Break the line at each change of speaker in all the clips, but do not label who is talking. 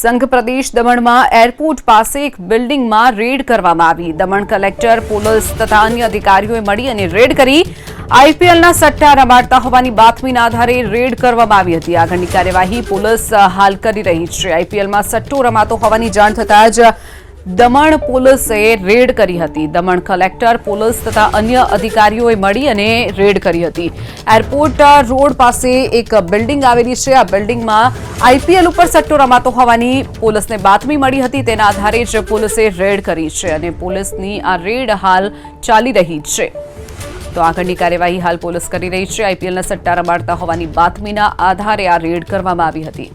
સંઘ પ્રદેશ દમણમાં એરપોર્ટ પાસે એક બિલ્ડિંગમાં રેડ કરવામાં આવી. દમણ કલેક્ટર, પોલીસ તથા અન્ય અધિકારીઓએ મળી અને રેડ કરી આઈપીએલના સટ્ટા રમાડતા હોવાની બાતમીના આધારે રેડ કરવામાં આવી હતી. આગળની કાર્યવાહી પોલીસ હાલ કરી રહી છે. આઈપીએલમાં સટ્ટો રમાતો હોવાની જાણ થતાં જ દમણ પોલીસે રેડ કરી હતી. દમણ કલેક્ટર, પોલીસ તથા અન્ય અધિકારીઓએ મળી અને રેડ કરી હતી. એરપોર્ટ રોડ પાસે એક બિલ્ડિંગ આવેલી છે. આ બિલ્ડિંગમાં આઈપીએલ ઉપર સટ્ટો રમાતો હોવાની પોલીસને બાતમી મળી હતી. તેના આધારે જ પોલીસે રેડ કરી છે અને પોલીસની આ રેડ હાલ ચાલી રહી છે. તો આગળની કાર્યવાહી હાલ પોલીસ કરી રહી છે. આઈપીએલના સટ્ટા રમાડતા હોવાની બાતમીના આધારે આ રેડ કરવામાં આવી હતી.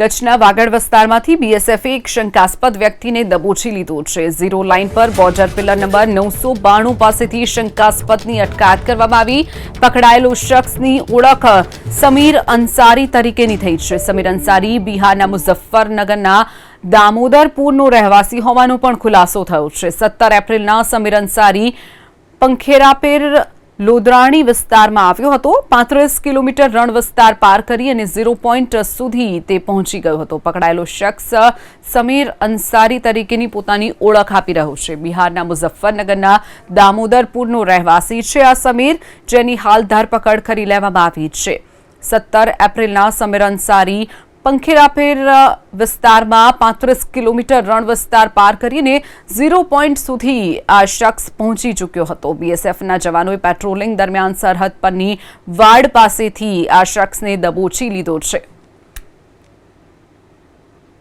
કચ્છના વાગડ વિસ્તારમાંથી બીએસએફે એક શંકાસ્પદ વ્યક્તિને દબોચી લીધો છે. ઝીરો લાઇન પર બોર્ડર પિલર નંબર નવસો બાણું પાસેથી શંકાસ્પદની અટકાયત કરવામાં આવી. પકડાયેલો શખ્સની ઓળખ સમીર અંસારી તરીકેની થઈ છે. સમીર અંસારી બિહારના મુઝફ્ફરનગરના દામોદરપુરનો રહેવાસી હોવાનો પણ ખુલાસો થયો છે. સત્તર એપ્રિલના સમીર અંસારી પંખેરાપેર લોદરાણી વિસ્તારમાં આવ્યો હતો. પાંત્રીસ કિલોમીટર રણ વિસ્તાર પાર કરી અને ઝીરો પોઈન્ટ સુધી તે પહોંચી ગયો હતો. પકડાયેલો શખ્સ સમીર અંસારી તરીકેની પોતાની ઓળખ આપી રહ્યો છે. બિહારના મુઝફ્ફરનગરના દામોદરપુરનો રહેવાસી છે. આ સમીર જેની હાલ ધરપકડ કરી લેવામાં આવી છે. સત્તર એપ્રિલના સમીર અંસારી પંખેરાપેર વિસ્તારમાં પાંત્રીસ કિલોમીટર રણ વિસ્તાર પાર કરીને ઝીરો પોઈન્ટ સુધી આ શખ્સ પહોંચી ચૂક્યો હતો. બીએસએફના જવાનોએ પેટ્રોલિંગ દરમિયાન સરહદ પરની વાડ પાસેથી આ શખ્સને દબોચી લીધો છે.